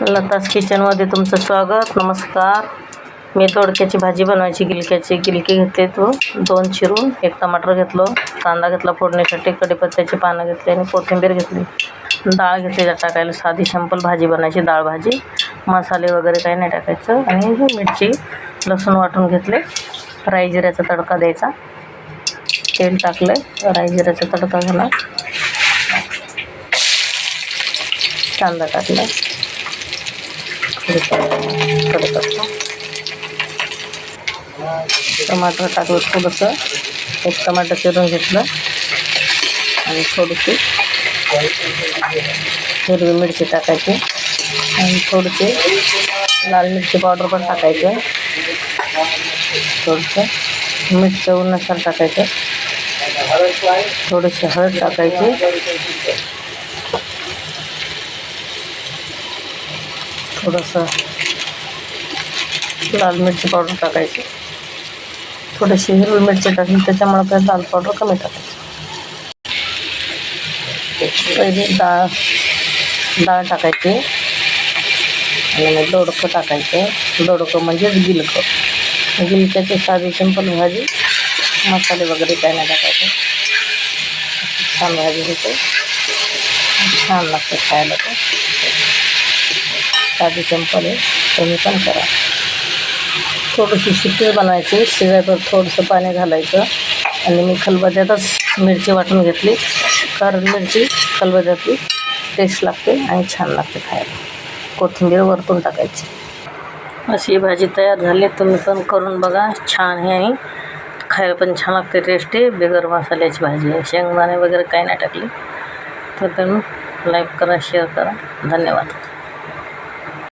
लतास किचनमध्ये तुमचं स्वागत नमस्कार. मी दोडक्याची भाजी बनवायची गिलक्याची. गिलकी घेतले तो. दोन चिरून एक टमाटर घेतलं कांदा घेतला फोडणीसाठी कढीपत्त्याची पानं घेतली आणि कोथिंबीर घेतली. डाळ घेतली त्या टाकायला साधी शंपल भाजी बनवायची डाळ भाजी. मसाले वगैरे काही नाही टाकायचं. आणि मिरची लसूण वाटून घेतले. राई जिऱ्याचा तडका द्यायचा. तेल टाकलं राई जिऱ्याचा तडका घाला कांदा टाकला कढीपत्ता टमाटर टाकलं थोडंसं एक टमाटर चिरून घेतलं. आणि थोडीशी हिरवी मिरची टाकायची. आणि थोडीशी लाल मिरची पावडर पण टाकायचं. थोडंसं मीठ चवनुसार टाकायचं. थोडीशी हळद टाकायची. थोडंसं लाल मिरची पावडर टाकायची. थोडीशी हिरवी मिरची टाकली त्याच्यामुळे काय लाल पावडर कमी टाकायची. पहिले डाळ डाळ टाकायची. आणि मग दोडकं टाकायचं. दोडकं म्हणजेच गिलकं. गिलक्याची साधी सिंपल भाजी मसाले वगैरे काय नाही टाकायचे. छान भाजी होते. छान लागते खायला तर काजू चंपाने तुम्ही पण करा. थोडीशी शिट्टी बनवायची शिजायवर थोडंसं पाणी घालायचं. आणि मी खलबद्यातच मिरची वाटून घेतली. कारण मिरची खलबद्यातली टेस्ट लागते आणि छान लागते खायला. कोथिंबीर वरतून टाकायची. अशी ही भाजी तयार झाली. तुम्ही पण करून बघा. छान हे आणि खायला पण छान लागते. टेस्टी बिगर मसाल्याची भाजी आहे. शेंगदाणे वगैरे काही नाही टाकली. तर पण लाईक करा शेअर करा. धन्यवाद.